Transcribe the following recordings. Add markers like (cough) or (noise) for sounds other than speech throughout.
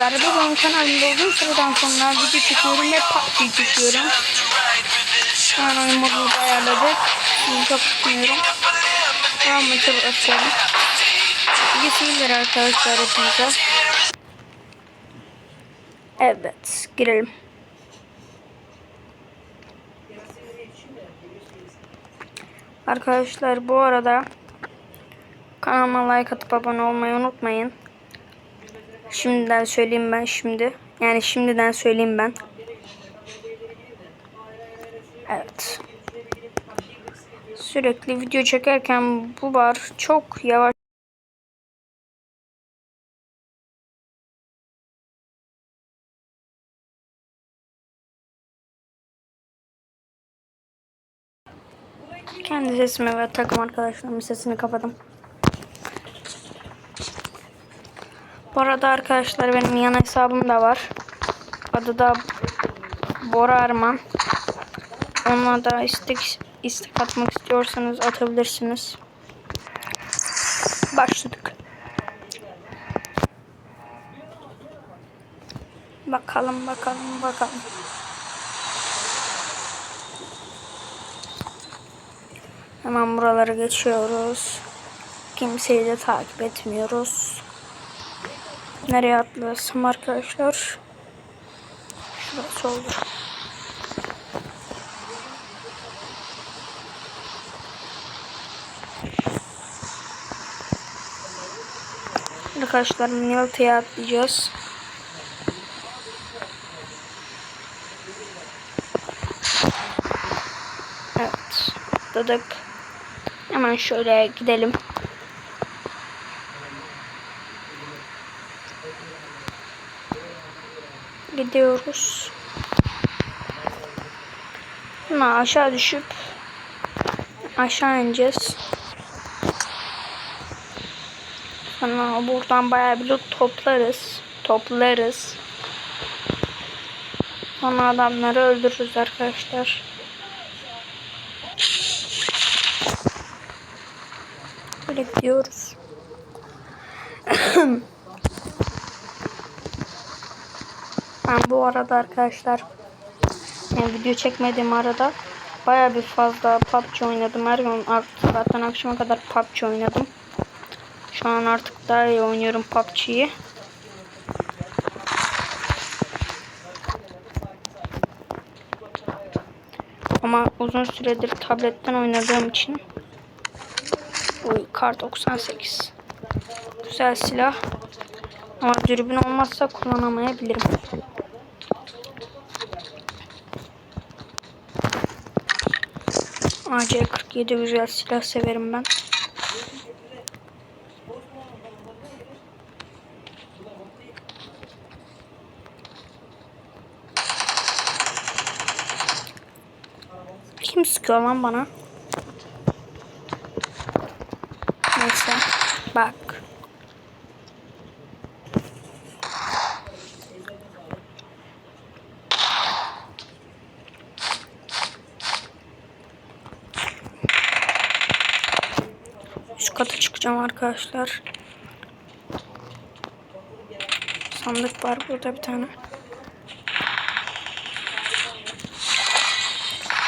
Bu benim kanalımda uzun süreden sonra video çekiyorum ve PUBG çekiyorum. Şu an oyun modunu da ayarladık. Şimdi çok tutmuyorum. Tamam maça başlayalım. İyi arkadaşlar hepinize. Evet girelim. Arkadaşlar bu arada kanalıma like atıp abone olmayı unutmayın. Şimdiden söyleyeyim ben şimdi. Yani şimdiden söyleyeyim ben. Evet. Sürekli video çekerken bu var çok yavaş. Kendi sesimi ve takım arkadaşlarımın sesini kapadım. Bu arada arkadaşlar benim yan hesabım da var. Adı da Bora Arman. Ona da istek, istek atmak istiyorsanız atabilirsiniz. Başladık. Bakalım bakalım bakalım. Hemen buraları geçiyoruz. Kimseyi de takip etmiyoruz. Nereye atlasam arkadaşlar? Şurası olur. Arkadaşlar Milta'ya atlayacağız. Evet. Atladık. Hemen şöyle gidelim. Gidiyoruz. Sonra aşağı düşüp aşağı ineceğiz. Sonra buradan bayağı bir loot toplarız. Toplarız. Sonra adamları öldürürüz arkadaşlar. Böyle gidiyoruz. (clears throat) ben bu arada arkadaşlar yani video çekmediğim arada baya bir fazla PUBG oynadım. Her gün zaten akşama kadar PUBG oynadım. Şu an artık daha iyi oynuyorum PUBG'yi. Ama uzun süredir tabletten oynadığım için Uy, kar 98 Güzel silah Ama dürbün olmazsa kullanamayabilirim AC-47 güzel silah severim ben. Kim sıkıyor lan bana? Neyse. Bak. Üst kata çıkacağım arkadaşlar. Sandık var burada bir tane.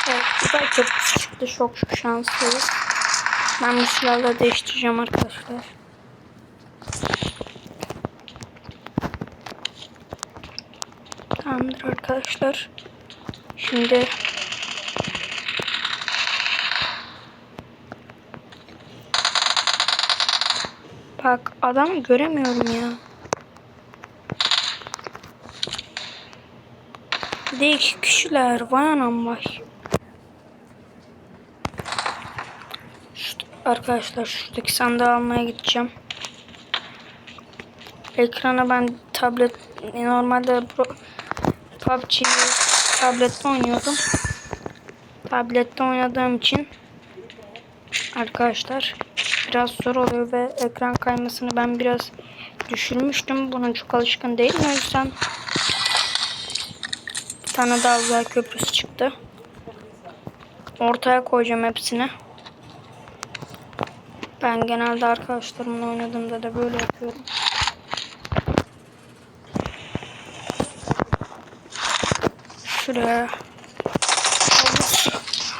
Evet, da köprüsü çıktı. Çok şanslıyız. Ben bu silahla değiştireceğim arkadaşlar. Tamamdır arkadaşlar. Şimdi Bak adam göremiyorum ya. Bir kişiler. Vay anam arkadaşlar şuradaki sandığı almaya gideceğim. Ekrana ben tablet normalde PUBG'yi tablette oynuyordum. Tablette oynadığım için arkadaşlar biraz zor oluyor ve ekran kaymasını ben biraz düşürmüştüm. Buna çok alışkın değilim. O yüzden bir tane daha güzel köprüsü çıktı. Ortaya koyacağım hepsini. Ben genelde arkadaşlarımla oynadığımda da böyle yapıyorum. Şuraya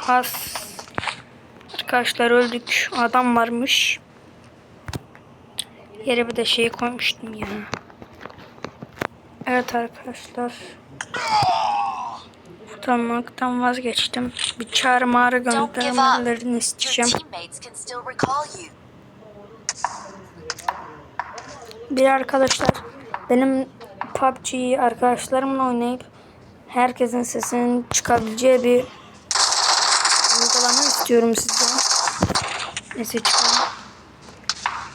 has Arkadaşlar öldük. Adam varmış. Yere bir de şey koymuştum ya. Evet arkadaşlar. Kurtarmaktan vazgeçtim. Bir çağrı mağara göndermelerini isteyeceğim. Bir arkadaşlar benim PUBG'yi arkadaşlarımla oynayıp herkesin sesinin çıkabileceği bir uygulama istiyorum sizden. Neyse çıkalım.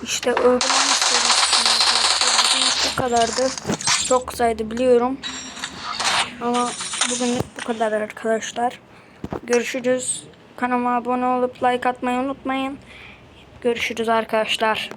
İşte sizden arkadaşlar. Bugün bu kadardı. Çok kısaydı biliyorum. Ama bugünlük bu kadar arkadaşlar. Görüşürüz. Kanalıma abone olup like atmayı unutmayın. Görüşürüz arkadaşlar.